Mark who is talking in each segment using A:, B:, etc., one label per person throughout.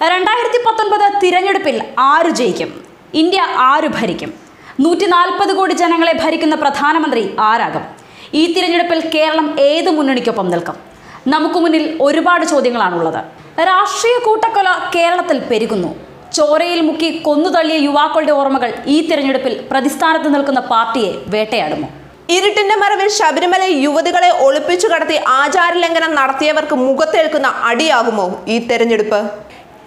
A: രണ്ടായിരത്തി പത്തൊൻപത് തിരഞ്ഞെടുപ്പിൽ ആര് ജയിക്കും? ഇന്ത്യ ആര് ഭരിക്കും? നൂറ്റി നാൽപ്പത് കോടി ജനങ്ങളെ ഭരിക്കുന്ന പ്രധാനമന്ത്രി ആരാകും? ഈ തിരഞ്ഞെടുപ്പിൽ കേരളം ഏത് മുന്നണിക്കൊപ്പം നിൽക്കും? നമുക്ക് മുന്നിൽ ഒരുപാട് ചോദ്യങ്ങളാണുള്ളത്. രാഷ്ട്രീയ കൂട്ടക്കൊല കേരളത്തിൽ പെരുകുന്നു. ചോരയിൽ മുക്കി കൊന്നുതള്ളിയ യുവാക്കളുടെ ഓർമ്മകൾ ഈ തിരഞ്ഞെടുപ്പിൽ പ്രതിസ്ഥാനത്ത് നിൽക്കുന്ന പാർട്ടിയെ വേട്ടയാടുമോ
B: ഇരുട്ടിന്റെ മറവിൽ ശബരിമല യുവതികളെ ഒളിപ്പിച്ചു കടത്തി ആചാരലംഘനം നടത്തിയവർക്ക് മുഖത്തേൽക്കുന്ന അടിയാകുമോ ഈ തെരഞ്ഞെടുപ്പ്?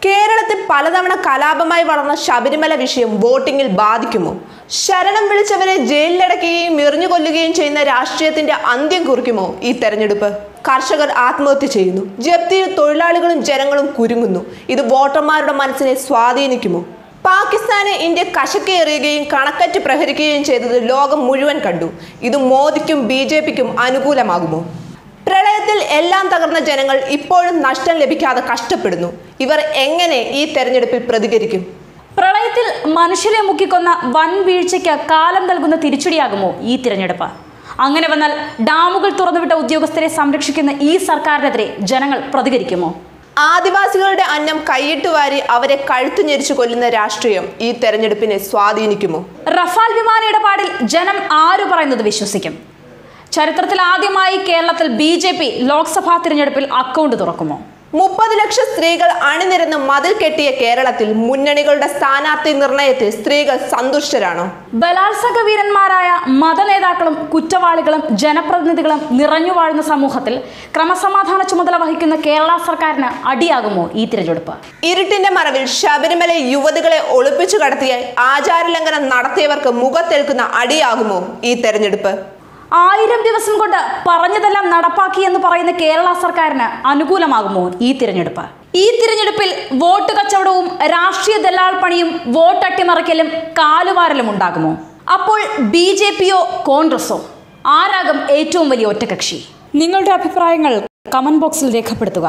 B: കേരളത്തിൽ പലതവണ കലാപമായി വളർന്ന ശബരിമല വിഷയം വോട്ടിങ്ങിൽ ബാധിക്കുമോ? ശരണം വിളിച്ചവരെ ജയിലിലടക്കുകയും എറിഞ്ഞു കൊല്ലുകയും ചെയ്യുന്ന രാഷ്ട്രീയത്തിന്റെ അന്ത്യം കുറിക്കുമോ ഈ തെരഞ്ഞെടുപ്പ്? കർഷകർ ആത്മഹത്യ ചെയ്യുന്നു. ജപ്തിയിൽ തൊഴിലാളികളും ജനങ്ങളും കുരുങ്ങുന്നു. ഇത് വോട്ടർമാരുടെ മനസ്സിനെ സ്വാധീനിക്കുമോ? പാകിസ്ഥാനെ ഇന്ത്യ കശക്കേറിയുകയും കണക്കറ്റ് പ്രഹരിക്കുകയും ചെയ്തത് ലോകം മുഴുവൻ കണ്ടു. ഇത് മോദിക്കും ബി അനുകൂലമാകുമോ? എല്ലാം തകർന്ന ജനങ്ങൾ ഇപ്പോഴും നഷ്ടം ലഭിക്കാതെ കഷ്ടപ്പെടുന്നു. ഇവർ എങ്ങനെ ഈ തെരഞ്ഞെടുപ്പിൽ പ്രതികരിക്കും?
A: പ്രളയത്തിൽ മനുഷ്യരെ മുക്കിക്കൊന്ന വൻ വീഴ്ചയ്ക്ക് കാലം നൽകുന്ന തിരിച്ചടിയാകുമോ ഈ തിരഞ്ഞെടുപ്പ്? അങ്ങനെ വന്നാൽ ഡാമുകൾ തുറന്നുവിട്ട ഉദ്യോഗസ്ഥരെ സംരക്ഷിക്കുന്ന ഈ സർക്കാരിനെതിരെ ജനങ്ങൾ പ്രതികരിക്കുമോ?
B: ആദിവാസികളുടെ അന്നം കൈയിട്ട് വാരി അവരെ കഴുത്തു ഞെരിച്ചു കൊല്ലുന്ന രാഷ്ട്രീയം ഈ തെരഞ്ഞെടുപ്പിനെ സ്വാധീനിക്കുമോ?
A: റഫാൽ വിമാന ഇടപാടിൽ ജനം ആര് പറയുന്നത് വിശ്വസിക്കും? ചരിത്രത്തിൽ ആദ്യമായി കേരളത്തിൽ ബി ജെ പി ലോക്സഭാ തിരഞ്ഞെടുപ്പിൽ അക്കൗണ്ട് തുറക്കുമോ?
B: മുപ്പത് ലക്ഷം സ്ത്രീകൾ അണിനിരന്ന് മതിൽ കെട്ടിയ കേരളത്തിൽ മുന്നണികളുടെ സ്ഥാനാർത്ഥി നിർണയത്തിൽ സ്ത്രീകൾ സന്തുഷ്ടരാണോ.
A: ബലാത്സംഗ വീരന്മാരായ മതനേതാക്കളും കുറ്റവാളികളും ജനപ്രതിനിധികളും നിറഞ്ഞു വാഴുന്ന സമൂഹത്തിൽ ക്രമസമാധാന ചുമതല വഹിക്കുന്ന കേരള സർക്കാരിന് അടിയാകുമോ ഈ തിരഞ്ഞെടുപ്പ്?
B: ഇരുട്ടിന്റെ മറവിൽ ശബരിമല യുവതികളെ ഒളിപ്പിച്ചു കടത്തിയ ആചാരലംഘനം നടത്തിയവർക്ക് മുഖത്തേൽക്കുന്ന അടിയാകുമോ ഈ തെരഞ്ഞെടുപ്പ്?
A: ആയിരം ദിവസം കൊണ്ട് പറഞ്ഞതെല്ലാം നടപ്പാക്കി എന്ന് പറയുന്ന കേരള സർക്കാരിന് അനുകൂലമാകുമോ ഈ തിരഞ്ഞെടുപ്പ്? ഈ തിരഞ്ഞെടുപ്പിൽ വോട്ട് കച്ചവടവും രാഷ്ട്രീയ ദല്ലാൾ പണിയും വോട്ട് കാലുവാരലും ഉണ്ടാകുമോ? അപ്പോൾ ബി ജെ പിയോ കോൺഗ്രസോ? ആരാകും ഏറ്റവും വലിയ ഒറ്റകക്ഷി? നിങ്ങളുടെ അഭിപ്രായങ്ങൾ കമന്റ് ബോക്സിൽ രേഖപ്പെടുത്തുക.